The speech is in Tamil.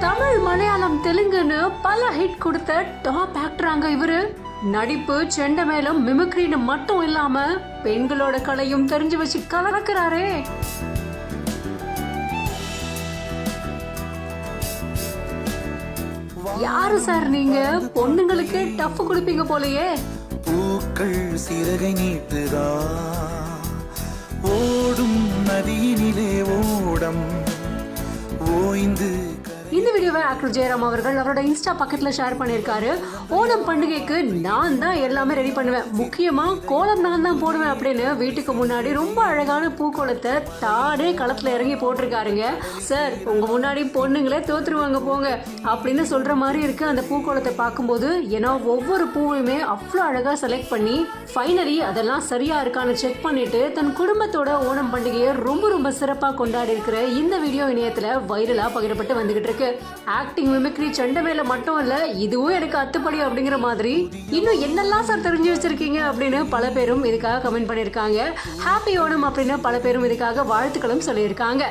தமிழ் மலையாளம் தெலுங்குன்னு பல ஹிட் கொடுத்த டாப் ஆக்டராங்க இவரு. நடிப்பு செண்ட மேலும் மிமிக்ரின்னு மட்டும் இல்லாம பெண்களோட கலையும் தெரிஞ்சு வச்சு கலக்கிறாரே. யாரு சார் நீங்க? பொண்ணுங்களுக்கு டஃப் கொடுப்பீங்க போலயே. பூக்கள் சிறகை நீட்டுதா? ஓடும் நதியினிலே ஓடம். வீடியோவை ஆக்டர் ஜெயராம் அவர்கள் அவரோட இன்ஸ்டா பக்கத்தில் ஷேர் பண்ணியிருக்காரு ஓணம் பண்டிகைக்கு நான் தான் எல்லாமே ரெடி பண்ணுவேன். முக்கியமாக கோலம் நான் தான் போடுவேன் அப்படின்னு வீட்டுக்கு முன்னாடி ரொம்ப அழகான பூக்கோலத்தை தானே களத்தில் இறங்கி போட்டிருக்காருங்க. சார் உங்கள் முன்னாடி பொண்ணுங்களே தோத்துருவாங்க போங்க அப்படின்னு சொல்கிற மாதிரி இருக்குது அந்த பூக்கோலத்தை பார்க்கும்போது. ஏன்னா ஒவ்வொரு பூவையுமே அவ்வளோ அழகாக செலக்ட் பண்ணி ஃபைனலி அதெல்லாம் சரியாக இருக்கான்னு செக் பண்ணிட்டு தன் குடும்பத்தோட ஓணம் பண்டிகையை ரொம்ப ரொம்ப சிறப்பாக கொண்டாடி இருக்கிற இந்த வீடியோ இணையத்தில் வைரலாக பகிரப்பட்டு வந்துகிட்டு இருக்கு. ஆக்டிங் மிமிக்ரி சண்டை மேல மட்டும் இல்ல இதுவும் எனக்கு அத்துப்படி அப்படிங்கிற மாதிரி. இன்னும் என்னெல்லாம் சார் தெரிஞ்சு வச்சிருக்கீங்க அப்படின்னு பல பேரும் இதுக்காக கமெண்ட் பண்ணியிருக்காங்க. ஹாப்பி ஓணம் அப்படின்னு பல பேரும் இதுக்காக வாழ்த்துக்களும் சொல்லியிருக்காங்க.